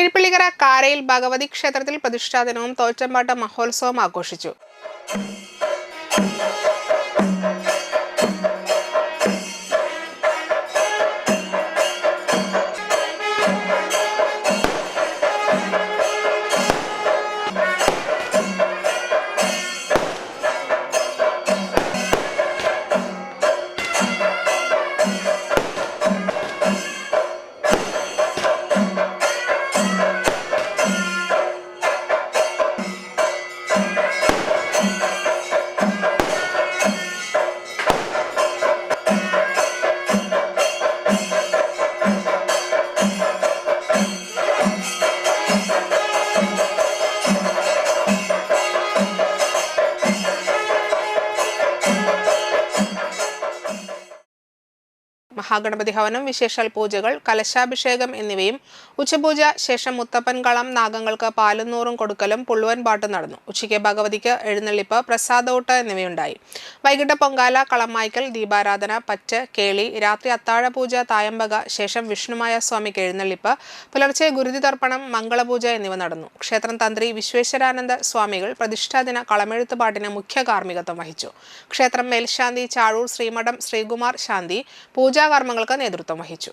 കിഴിപ്പിള്ളിക്കര കാരയിൽ ഭഗവതി ക്ഷേത്രത്തിൽ പ്രതിഷ്ഠാ ദിനവും തോറ്റമ്പാട്ട് മഹോത്സവം ആഘോഷിച്ചു. മഹാഗണപതി ഹവനം വിശേഷാൽ പൂജകൾ കലശാഭിഷേകം എന്നിവയും ഉച്ചപൂജ ശേഷം മുത്തപ്പൻ കളം നാഗങ്ങൾക്ക് പാലുന്നൂറും കൊടുക്കലും പുള്ളുവൻ പാട്ട് നടന്നു. ഉച്ചയ്ക്ക് ഭഗവതിക്ക് എഴുന്നള്ളിപ്പ് പ്രസാദോട്ട് എന്നിവയുണ്ടായി. വൈകിട്ട് പൊങ്കാല കളമായ്ക്കൽ ദീപാരാധന പച്ച കേളി രാത്രി അത്താഴ പൂജ തായമ്പക ശേഷം വിഷ്ണുമായ സ്വാമിക്ക് എഴുന്നള്ളിപ്പ് പുലർച്ചെ ഗുരുതി തർപ്പണം മംഗളപൂജ എന്നിവ നടന്നു. ക്ഷേത്രം തന്ത്രി വിശ്വേശ്വരാനന്ദ സ്വാമികൾ പ്രതിഷ്ഠാദിന കളമെഴുത്ത് പാട്ടിന് മുഖ്യ കാർമ്മികത്വം വഹിച്ചു. ക്ഷേത്രം മേൽശാന്തി ചാഴൂർ ശ്രീമഠം ശ്രീകുമാർ ശാന്തി പൂജാകർമ്മങ്ങൾക്ക് നേതൃത്വം വഹിച്ചു